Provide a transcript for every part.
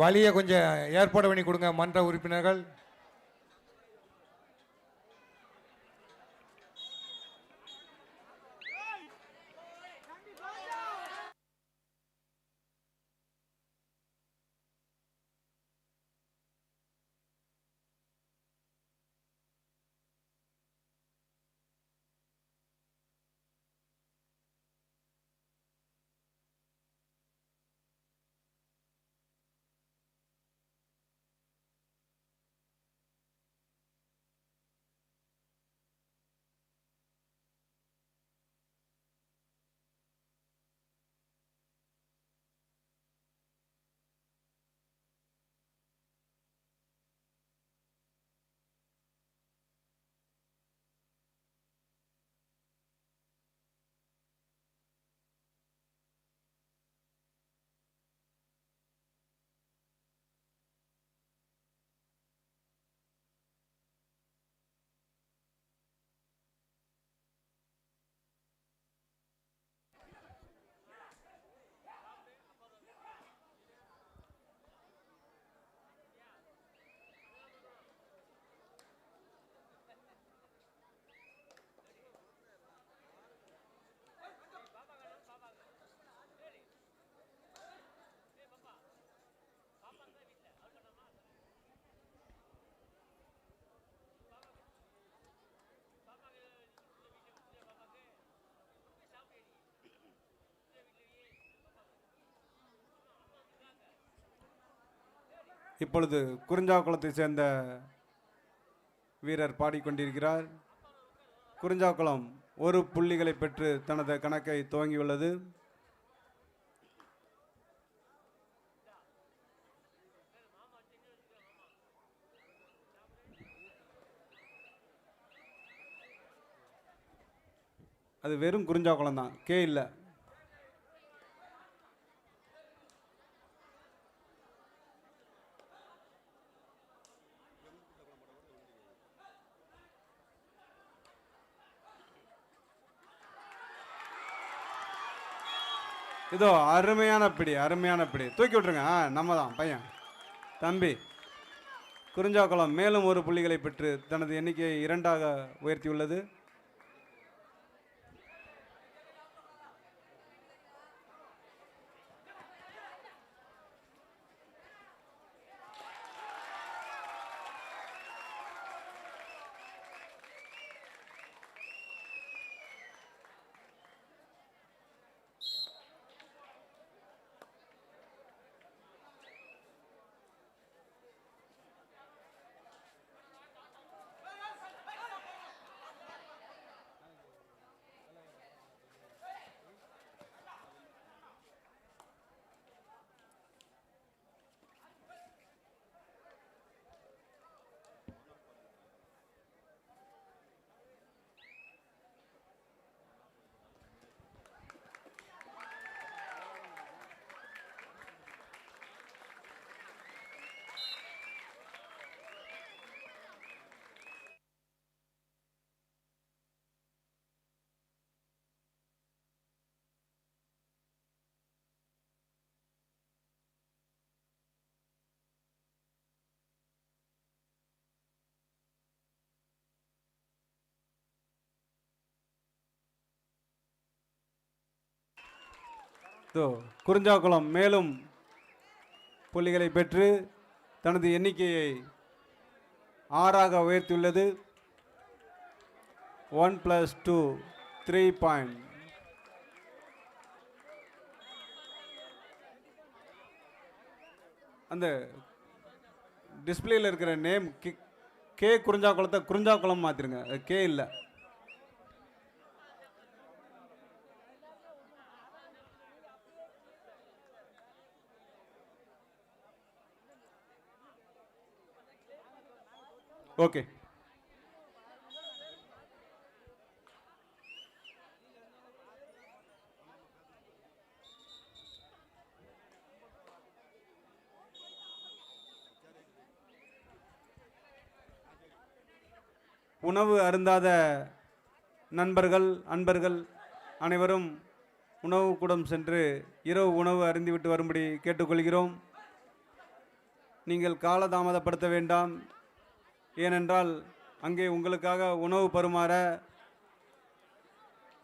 வழியை கொஞ்சம் ஏற்பாடு பண்ணி கொடுங்க மன்ற உறுப்பினர்கள். இப்பொழுது குறிஞ்சாக்குளத்தை சேர்ந்த வீரர் பாடிக்கொண்டிருக்கிறார். குறிஞ்சாக்குளம் ஒரு புள்ளிகளை பெற்று தனது கணக்கை துவங்கியுள்ளது. அது வெறும் குறிஞ்சாக்குளம் தான். கே இல்லை. இதோ அருமையான பிடி அருமையான பிடி. தூக்கி விட்ருங்க ஆ நம்ம தான் பையன். தம்பி குறிஞ்சாக்குளம் மேலும் ஒரு புள்ளிகளை பெற்று தனது எண்ணிக்கையை இரண்டாக உயர்த்தியுள்ளது. குறிஞ்சாக்குளம் மேலும் புள்ளிகளை பெற்று தனது எண்ணிக்கையை ஆறாக உயர்த்தியுள்ளது. One plus two three point அந்த டிஸ்பிளேயில் இருக்கிற நேம் கே கே குறிஞ்சாக்குளத்தை குறிஞ்சாக்குளம் மாற்றிருங்க கே இல்லை. ஓகே. உணவு அருந்தாத நண்பர்கள் அன்பர்கள் அனைவரும் உணவு கூடம் சென்று இரவு உணவு அருந்திவிட்டு வரும்படி கேட்டுக்கொள்கிறோம். நீங்கள் காலதாமதப்படுத்த வேண்டாம். ஏனென்றால் அங்கே உங்களுக்காக உணவு பருமாற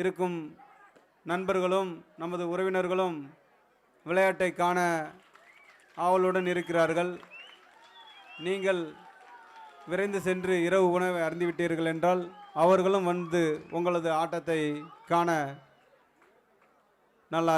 இருக்கும் நண்பர்களும் நமது உறவினர்களும் விளையாட்டை காண ஆவலுடன் இருக்கிறார்கள். நீங்கள் விரைந்து சென்று இரவு உணவை அருந்திவிட்டீர்கள் என்றால் அவர்களும் வந்து உங்களது ஆட்டத்தை காண நல்லா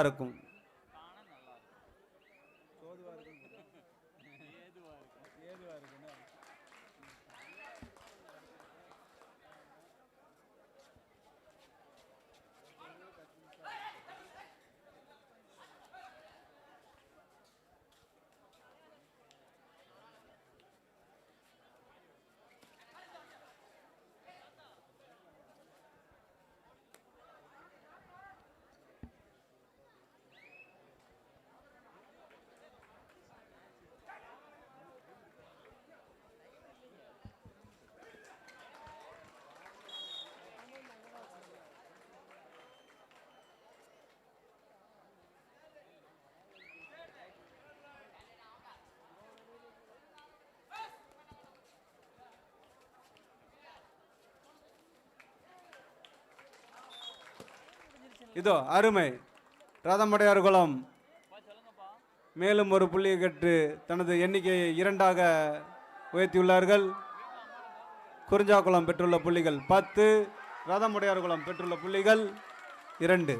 இதோ அருமை. ரதமடையார் குளம் மேலும் ஒரு புள்ளியை கற்று தனது எண்ணிக்கையை இரண்டாக உயர்த்தியுள்ளார்கள். குறிஞ்சாக்குளம் பெற்றுள்ள புள்ளிகள் பத்து ரதமுடையார் குளம் பெற்றுள்ள புள்ளிகள் இரண்டு.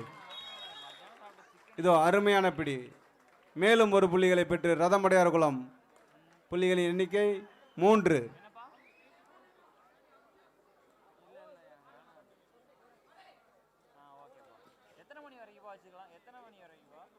இதோ அருமையான பிடி. மேலும் ஒரு புள்ளிகளை பெற்று ரதமுடையார் குளம் புள்ளிகளின் எண்ணிக்கை மூன்று எத்தனை மணி வரைக்கும் வச்சுக்கலாம் எத்தனை மணி வரைக்கும்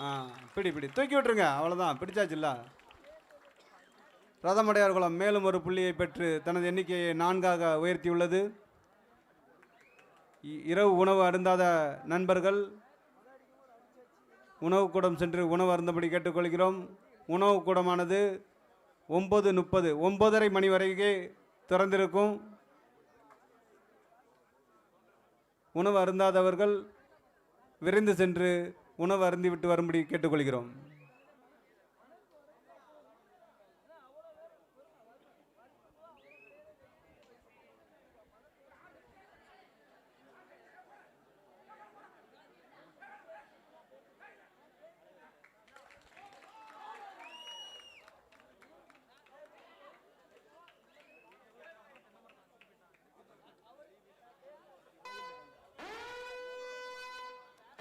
ஆ பிடி பிடி. தூக்கி விட்டுருங்க. அவ்வளோதான் பிடிச்சாச்சுல்ல ரதமடையார் குளம் மேலும் ஒரு புள்ளியை பெற்று தனது எண்ணிக்கையை நான்காக உயர்த்தியுள்ளது. இ- இரவு உணவு அருந்தாத நண்பர்கள் உணவு கூடம் சென்று உணவு அருந்தபடி கேட்டுக்கொள்கிறோம். உணவு கூடமானது ஒம்பது முப்பது ஒன்பதரை மணி வரைக்கே திறந்திருக்கும். உணவு அருந்தாதவர்கள் விரைந்து சென்று உணவு அருந்திவிட்டு வரும்படி கேட்டுக்கொள்கிறோம்.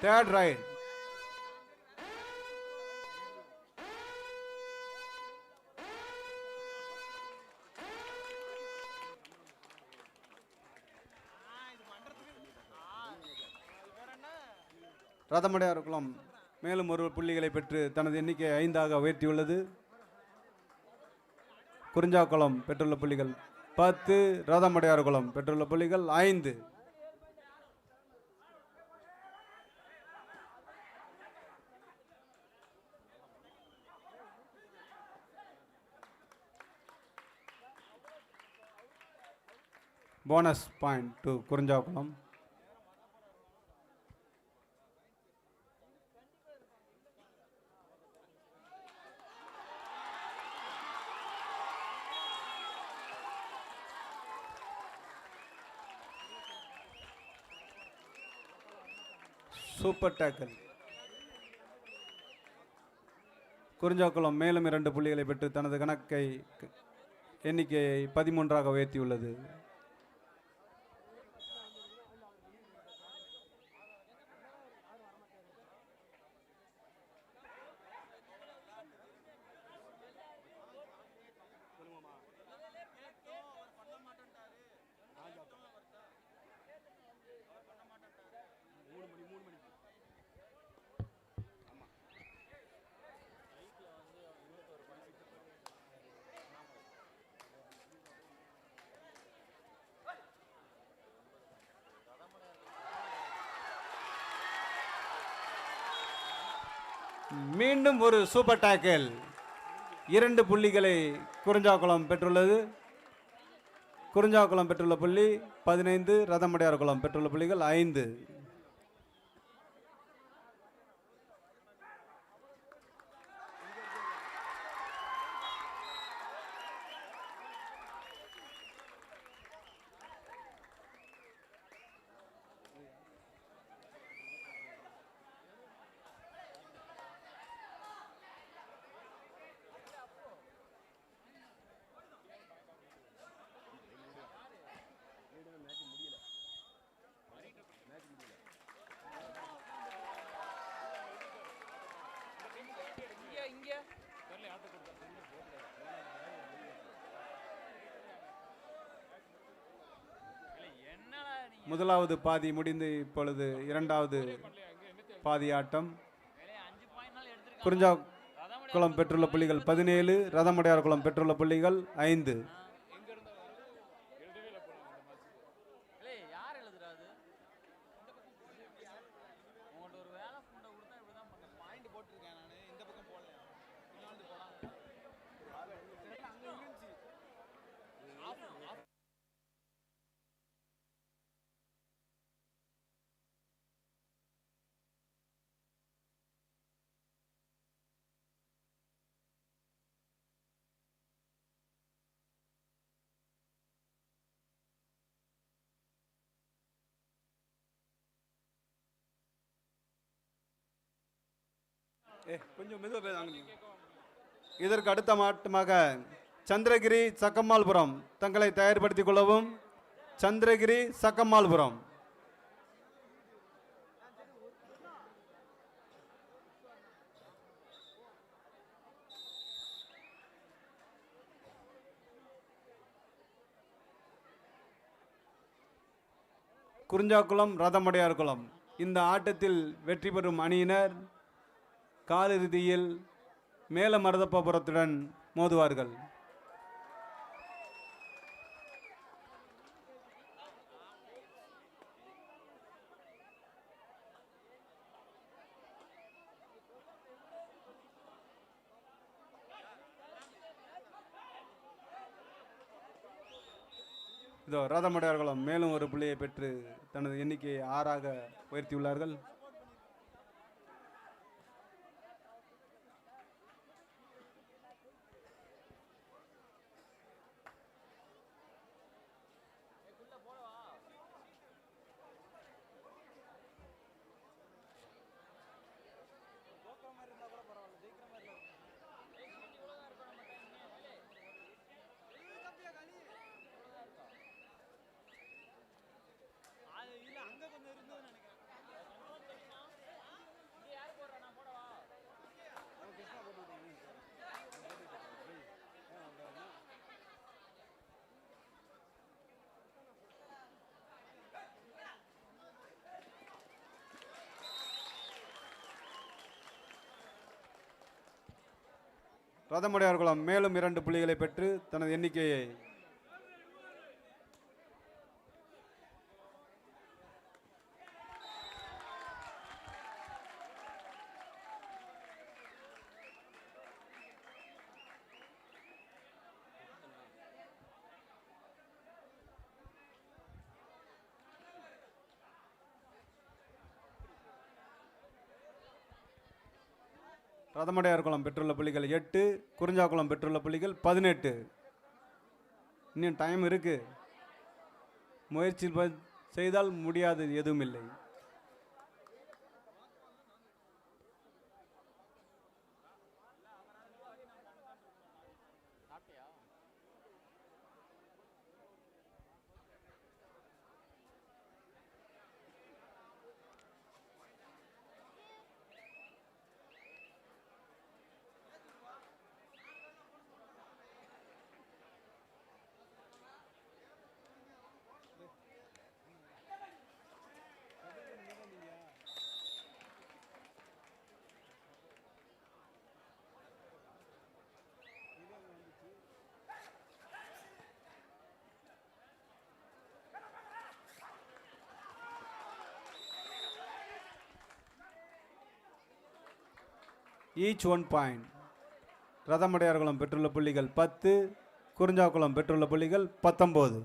தேர்ட் ரைட் ரதமடையார் குளம் மேலும் ஒரு புள்ளிகளை பெற்று தனது எண்ணிக்கையை ஐந்தாக உயர்த்தியுள்ளது. குறிஞ்சாக்குளம் பெற்றுள்ள புள்ளிகள் பத்து ரதமடையார் குளம் பெற்றுள்ள புள்ளிகள் ஐந்து. Bonus point to Kurinjakulam. Super tackle Kurinjakulam மேலும் இரண்டு புள்ளிகளை பெற்று தனது கணக்கை எண்ணிக்கையை பதிமூன்றாக உயர்த்தியுள்ளது. மீண்டும் ஒரு சூப்பர் டேக்கிள் இரண்டு புள்ளிகளை குறிஞ்சாக்குளம் பெற்றுள்ளது. குறிஞ்சாக்குளம் பெற்றுள்ள புள்ளி பதினைந்து ரதமடையார் குளம் பெற்றுள்ள புள்ளிகள் ஐந்து. முதலாவது பாதி முடிந்து இப்பொழுது இரண்டாவது பாதி ஆட்டம் குறிஞ்சா குளம் பெற்றுள்ள புள்ளிகள் பதினேழு ரதமடையார் குளம் பெற்றுள்ள புள்ளிகள் ஐந்து. கொஞ்சம் மெதுவாக பேசாங்க இதற்கு அடுத்த மாட்டமாக சந்திரகிரி சக்கம்மாள்புரம் தங்களை தயார்படுத்திக் கொள்ளவும் சந்திரகிரி சக்கம்மாள்புரம். குறிஞ்சாக்குளம் ரதமடையார் குளம் இந்த ஆட்டத்தில் வெற்றி பெறும் அணியினர் காலிறுதியில் மேல மருதப்பபுரத்துடன் மோதுவார்கள். இதோ ரதமடையார்களும் மேலும் ஒரு புள்ளியை பெற்று தனது எண்ணிக்கையை ஆறாக உயர்த்தியுள்ளார்கள். ரதமுடையார் குளம் மேலும் இரண்டு புள்ளிகளை பெற்று தனது எண்ணிக்கையை ரதமடையார் குளம் பெற்றுள்ள புள்ளிகள் எட்டு குறிஞ்சாக்குளம் பெற்றுள்ள புள்ளிகள் பதினெட்டு. இன்னும் டைம் இருக்குது முயற்சி ப- செய்தால் முடியாது எதுவும் இல்லை. ஈச் ஒன் பாயிண்ட் ரதமடையார்குளம் பெற்றுள்ள புள்ளிகள் பத்து குறிஞ்சாக்குளம் பெற்றுள்ள புள்ளிகள் பத்தொம்போது.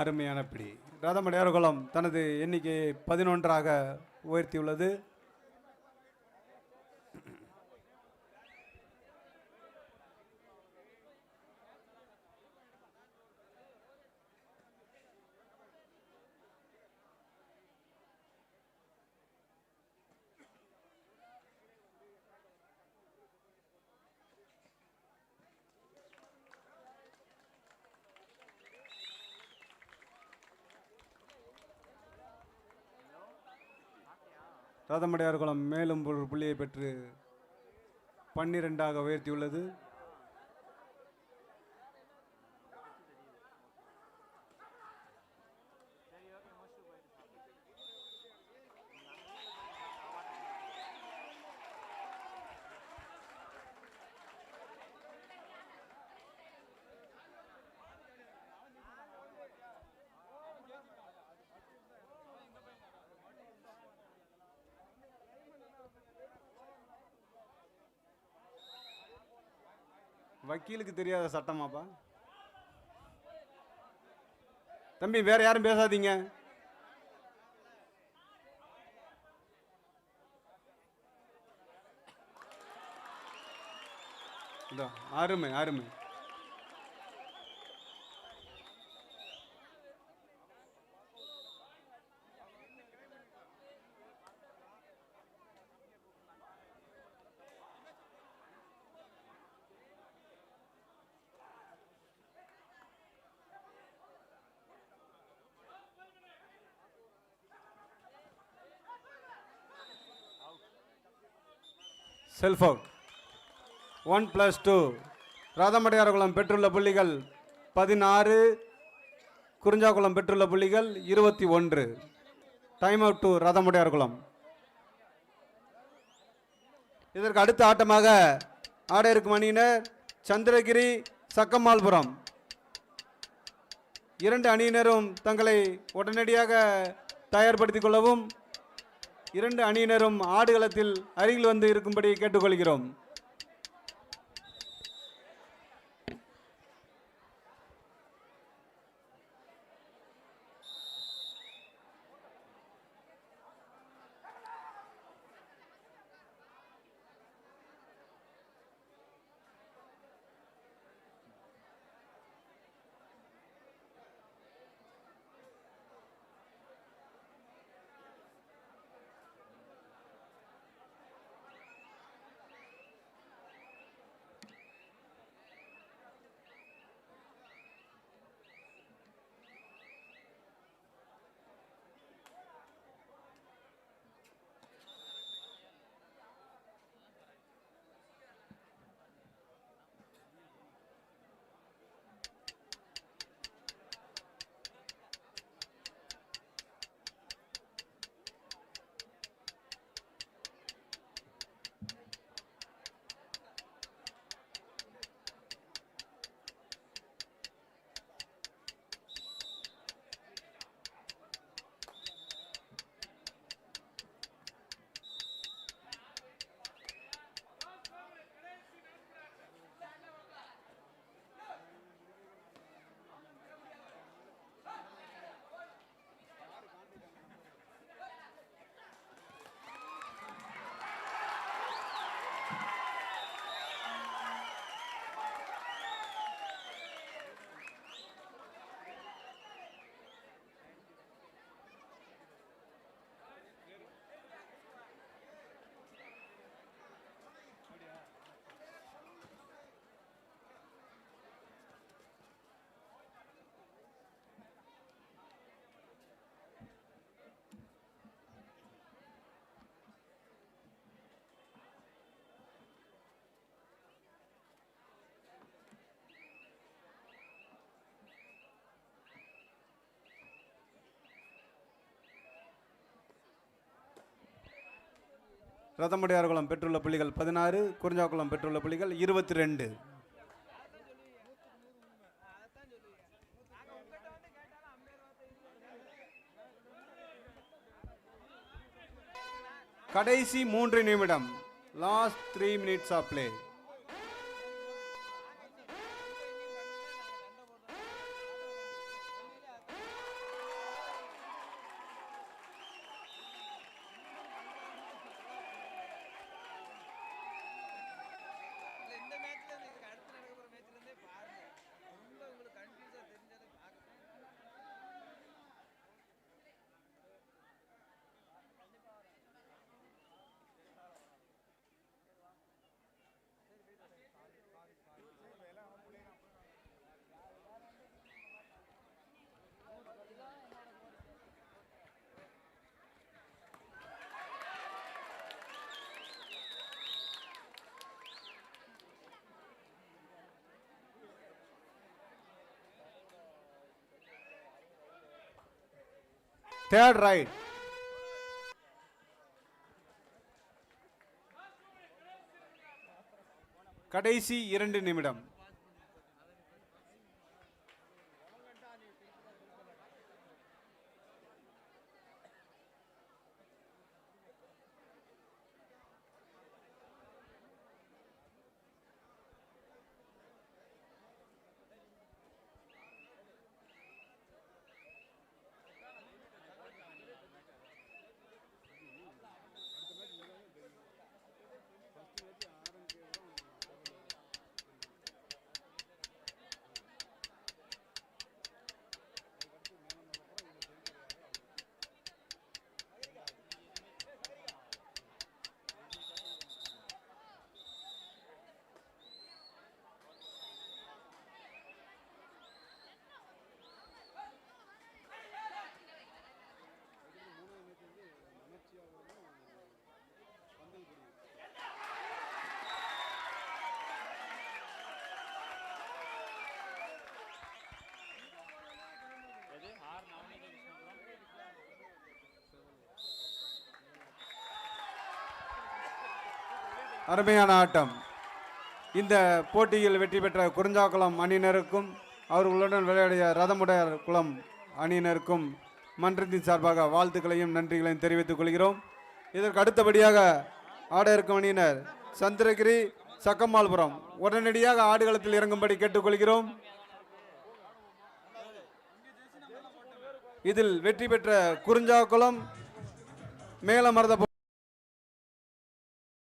அருமையான பிடி. ரதமடையார்குளம் தனது எண்ணிக்கையை பதினொன்றாக உயர்த்தியுள்ளது. ரதமடையார்குளம் மேலும் ஒரு புள்ளியை பெற்று பன்னிரெண்டாக உயர்த்தியுள்ளது. வக்கீலுக்கு தெரியாத சட்டமாப்பா? தம்பி வேற யாரும் பேசாதீங்க. இதோ, அருமை அருமை. Self out one plus two ராதமடையார்குளம் பெற்றுள்ள புள்ளிகள் பதினாறு குறிஞ்சாக்குளம் பெற்றுள்ள புள்ளிகள் இருபத்தி ஒன்று. டைம் அவுட் டு ராதமடையார்குளம். இதற்கு அடுத்த ஆட்டமாக ஆட இருக்கும் அணியினர் சந்திரகிரி சக்கமால்புரம் இரண்டு அணியினரும் தங்களை உடனடியாக தயார்படுத்திக் கொள்ளவும் இரண்டு அணியினரும் ஆடுகளத்தில் அருகில் வந்து இருக்கும்படி கேட்டுக்கொள்கிறோம். ரதமுடையார்குளம் பெற்றுள்ள புள்ளிகள் பதினாறு குறிஞ்சாக்குளம் பெற்றுள்ள புள்ளிகள் இருபத்தி ரெண்டு கடைசி மூன்று நிமிடம் last three minutes of play third raid கடைசி இரண்டு நிமிடம். அருமையான ஆட்டம். இந்த போட்டியில் வெற்றி பெற்ற குறிஞ்சாக்குளம் அணியினருக்கும் அவர்களுடன் விளையாடிய ரதமுடையார் குளம் அணியினருக்கும் மன்றத்தின் சார்பாக வாழ்த்துக்களையும் நன்றிகளையும் தெரிவித்துக் கொள்கிறோம். இதற்கு அடுத்தபடியாக ஆட இருக்கும் அணியினர் சந்திரகிரி சக்கம்மாள்புரம். உடனடியாக ஆடுகளத்தில் இறங்கும்படி கேட்டுக்கொள்கிறோம். இதில் வெற்றி பெற்ற குறிஞ்சாக்குளம் மேலமரத